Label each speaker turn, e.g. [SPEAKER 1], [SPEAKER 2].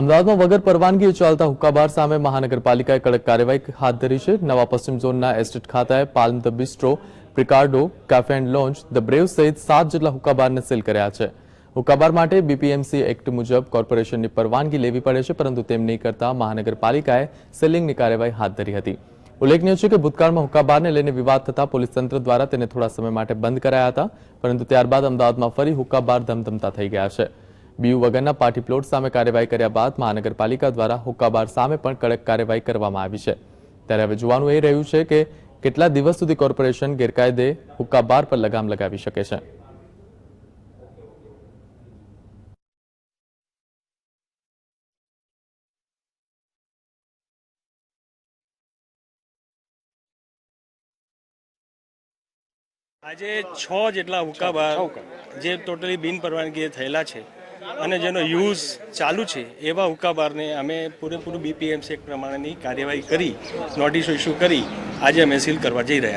[SPEAKER 1] અમદાવાદમાં વગર પરવાનગી ચાલતા હુક્કાબાર સામે મહાનગરપાલિકાએ કડક કાર્યવાહી હાથ ધરી છે. નવા પશ્ચિમ ઝોનના એસ્ટેટ ખાતાએ palm the bistro પ્રિકાર્ડો cafe and launch the brave સહિત સાત જેટલા હુક્કાબારને સીલ કર્યા છે. હુક્કાબાર માટે બીપીએમસી એક્ટ મુજબ કોર્પોરેશનની પરવાનગી લેવી પડે છે, પરંતુ તેમ નહીં કરતા મહાનગરપાલિકાએ સીલિંગની કાર્યવાહી હાથ ધરી હતી. ઉલ્લેખનીય છે કે ભૂતકાળમાં હુક્કાબારને લઈને વિવાદ થતા પોલીસ તંત્ર દ્વારા તેને થોડા સમય માટે બંધ કરાયા હતા, પરંતુ ત્યારબાદ અમદાવાદમાં ફરી હુક્કાબાર ધમધમતા થઈ ગયા છે. બીયુ વગરના પાર્ટી પ્લોટ સામે કાર્યવાહી કર્યા બાદ મહાનગરપાલિકા દ્વારા હુક્કાબાર સામે પણ કડક કાર્યવાહી કરવામાં આવી છે. ત્યારે હવે જોવાનું એ રહ્યું છે કે કેટલા દિવસ સુધી કોર્પોરેશન ગેરકાયદે હુક્કાબાર પર લગામ લગાવી શકે છે.
[SPEAKER 2] આજે છ જેટલા હુકાબાર જે ટોટલી બિન પરવાનગી થયેલા છે. અને જેનો યુઝ ચાલુ છે, એવા ઉકાબારને અમે પૂરેપૂરું બીપીએમસી પ્રમાણેની કાર્યવાહી કરી નોટિસ ઇસ્યુ કરી, આજે અમે સીલ કરવા જઈ રહ્યા છીએ.